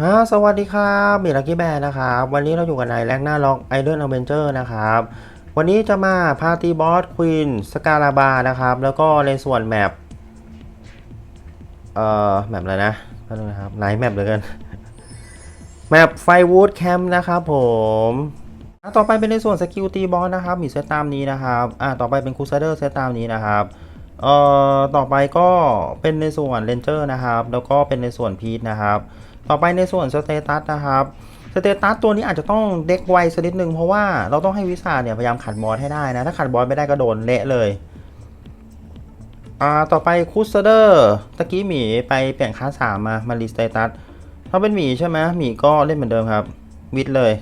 ฮะสวัสดีครับมีลัคกี้แบร์นะครับ วันนี้เราอยู่กันในแลกหน้าล็อกไอเดนอเวนเจอร์นะครับ วันนี้จะมาพาตีบอสควีนสกาลาบานะครับ แล้วก็ในส่วนแมปเอ่อแมปอะไรนะแป๊บนึงนะครับหลายแมปเหลือเกินแมปไฟวูดแคมป์นะครับผมต่อไปเป็นในส่วนสกิลตีบอสนะครับมีเซตตามนี้นะครับอ่าต่อไปเป็นคูซเดอร์เซตตามนี้นะครับ เอ่อต่อไปก็เป็นในส่วนเรนเจอร์นะครับ แล้วก็เป็นในส่วนพีทนะครับ ต่อไปในส่วนสเตตัสนะครับสเตตัสตัวนี้อาจจะต้องเด็กไวสักนิดนึงเพราะว่าเราต้องให้วิสาเนี่ยพยายามขัดบอสให้ได้นะ ถ้าขัดบอสไม่ได้ก็โดนเละเลยอ่าต่อไปคูสเดอร์ตะกี้หมีไปเปลี่ยนค่าสามมามารีสเตตัสถ้าเป็นหมีใช่ไหมหมีก็เล่นเหมือนเดิมครับ วิดเลย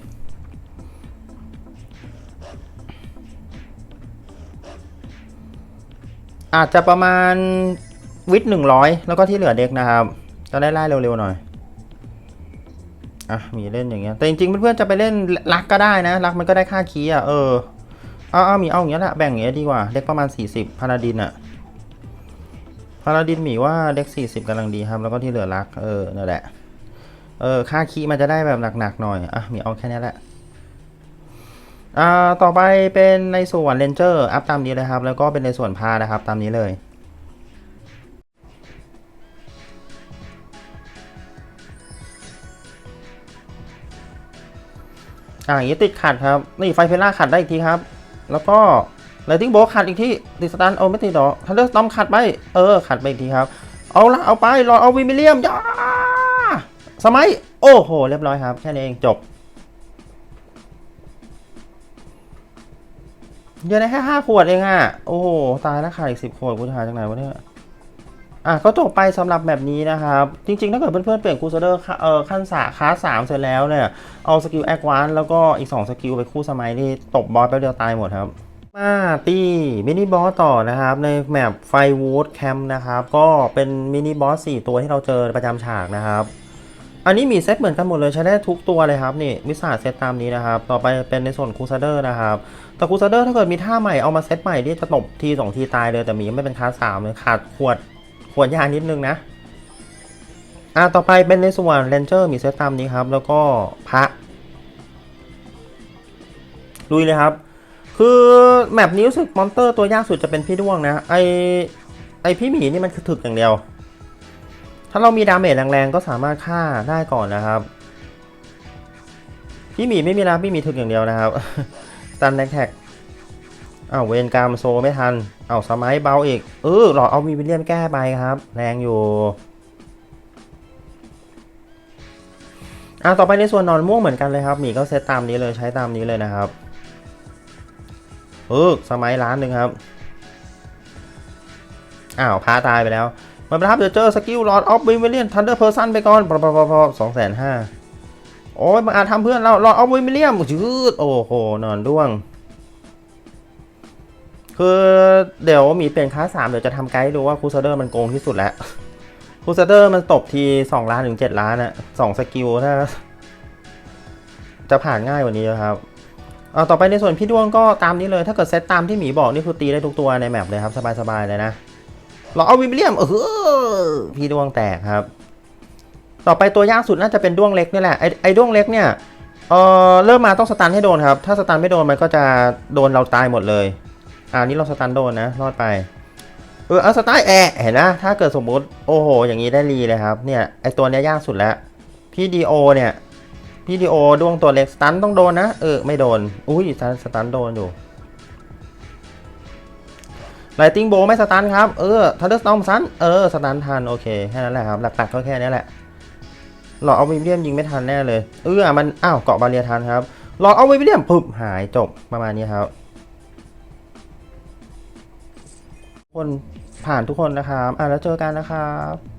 อาจจะประมาณวิดหนึ่งร้อยแล้วก็ที่เหลือเด็กนะครับจะได้ไล่เร็วๆหน่อยอะมีเล่นอย่างเงี้ยแต่จริงๆเพื่อนๆจะไปเล่นรักก็ได้นะ รักมันก็ได้ค่าคีย์อะเออเอาเอามีเอาอย่างเงี้ยแหละแบ่งอย่างเงี้ยดีกว่าเด็กประมาณ 40พาราดินอะพาราดินหมีว่าเด็ก 40กำลังดีครับ แล้วก็ที่เหลือรักเออนั่นแหละเออค่าคีย์มันจะได้แบบหนักๆหน่อยอะมีเอาแค่นี้แหละ อ่าต่อไปเป็นในส่วนเรนเจอร์อัพตามนี้เลยครับ แล้วก็เป็นในส่วนพานะครับตามนี้เลยอ่าอย่างนี้ติดขัดครับ นี่ไฟเพล่าขัดได้อีกทีครับ แล้วก็ไลติงโบขัดอีกที่ติดสตันเอไม่ติดหรอกทันเดอร์สตอมขัดไป เออ ขัดไปอีกทีครับ เอาละเอาไปรอเอาวิมิเลียมย่าสมัย โอ้โห เรียบร้อยครับ แค่นี้เองจบ เดี๋ยวนแค่ห้าขวดเองอะ โอ้โห ตายแล้วขาดอีกสิบขวดกูจะหาจากไหนวะเนี่ย อะ ก็จบไปสำหรับแบบนี้นะครับ จริงๆ ถ้าเกิดเพื่อนๆ เปลี่ยนคูเซเดอร์เอ่อขั้นสาคาสสามเสร็จแล้วเนี่ย เอาสกิลแอควานแล้วก็อีก2สกิลไปคู่สมัยนี่ตบบอสแป๊บเดียวตายหมดครับมาตี้มินิบอสต่อนะครับ ในแมปไฟวูดแคมป์นะครับ ก็เป็นมินิบอส4ตัวที่เราเจอประจำฉากนะครับ อันนี้มีเซตเหมือนกันหมดเลยใช้ได้ทุกตัวเลยครับนี่วิสาเซตตามนี้นะครับ ต่อไปเป็นในส่วนคูซาเดอร์นะครับ แต่คูซาเดอร์ถ้าเกิดมีท่าใหม่เอามาเซตใหม่ที่จะตบทีสองทีตายเลย แต่มีไม่เป็นคาสสามเลยขาดขวดขวดยานิดนึงนะอ่าต่อไปเป็นในส่วนเรนเจอร์มีเซตตามนี้ครับ แล้วก็พระลุยเลยครับ คือแมปนี้รู้สึกมอนเตอร์ตัวยากสุดจะเป็นพี่ด้วงนะไอไอพี่หมีนี่มันคือถึกอย่างเดียว ถ้าเรามีดาเมจแรงๆ ก็สามารถฆ่าได้ก่อนนะครับ พี่หมีไม่มีนะพี่หมีถึกอย่างเดียวนะครับ ตันแท็กอ้าวเวนกรรมโซไม่ทันอ้าวสมัยเบาอีก เออหลอดเอาวีวิลเลียมแก้ไปครับ แรงอยู่อ่าต่อไปในส่วนนอนม่วงเหมือนกันเลยครับหมีก็เซตตามนี้เลยใช้ตามนี้เลยนะครับเออสมัยล้านหนึ่งครับอ้าวพาตายไปแล้ว มาประทับเดี๋ยวเจอสกิลลอดออฟวิมเลียนทันเดอร์เพอร์ซันไปก่อนพอพอพอสองแสนห้าโอ้ยมาอาจทำเพื่อนเราลอดออฟวิมเลียมชืดโอ้โห นอนด้วง คือเดี๋ยวมีเปลี่ยนคลาสามเดี๋ยวจะทำไกด์ดูว่าคูซเดอร์มันโกงที่สุดแล้วคูซเดอร์มันตบทีสองล้านถึงเจ็ดล้านอะสองสกิลถ้าจะผ่านง่ายกว่านี้ครับเอาต่อไปในส่วนพี่ดวงก็ตามนี้เลย ถ้าเกิดเซตตามที่หมีบอกนี่คือตีได้ทุกตัวในแมปเลยครับ สบายๆเลยนะ เราเอาวิมเลียมเออพี่ดวงแตกครับ ต่อไปตัวยากสุดน่าจะเป็นดวงเล็กนี่แหละไอไอดวงเล็กเนี่ยเออเริ่มมาต้องสตันให้โดนครับ ถ้าสตันไม่โดนมันก็จะโดนเราตายหมดเลยอ่านี่เราสตันโดนนะรอดไปเออเอาสไตล์แอะเห็นนะถ้าเกิดสมมติโอ้โห อย่างนี้ได้รีเลยครับ เนี่ยไอตัวเนี้ยยากสุดแล้วพี่ดีโอเนี่ยพี่ดีโอดวงตัวเล็กสตันต้องโดนนะ เออ ไม่โดน อุ้ยสตันสตันโดนอยู่ ไลติงโบไม่สตันครับ เออทันเดอร์สตอมสันเออ สตันทัน โอเค แค่นั้นแหละครับ หลักๆก็แค่นี้แหละ หลอดเอาวิลเลียมยิงไม่ทันแน่เลย เออมัน อ้าว เกาะบาเรียทันครับ หลอดเอาวิลเลียมปุ๊บหายจบประมาณนี้ครับ คนผ่านทุกคนนะครับ อะแล้วเจอกันนะครับ